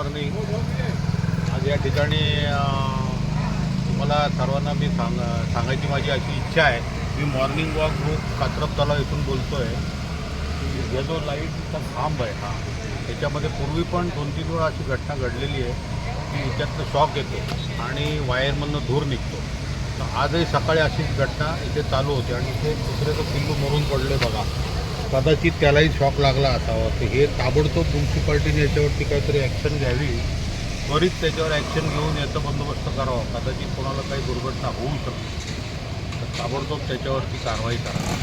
Morning आज या ठिकाणी तुम्हाला सर्वांना मी सांग सांगायची माझी अशी इच्छा आहे. मी मॉर्निंग वॉक ग्रुप कात्रप तलाव इथून बोलतो आहे हा जो लाईटचा खांब आहे हा त्याच्यामध्ये पूर्वी पण दोन तीन वेळा अशी घटना घडलेली आहे की याच्यातनं शॉक येतो आणि वायरमधनं धूर निघतो. तर आजही सकाळी अशीच घटना इथे चालू होती आणि इथे दुसऱ्याचं पिल्लू मरून पडले बघा. कदाचित त्यालाही शॉक लागला असावा. तर हे ताबडतोब म्युन्सिपाल्टीने याच्यावरती काहीतरी ॲक्शन घ्यावी. त्वरित त्याच्यावर ॲक्शन घेऊन याचा बंदोबस्त करावा. कदाचित कोणाला काही दुर्घटना होऊ शकते. तर ताबडतोब त्याच्यावरती कारवाई करावी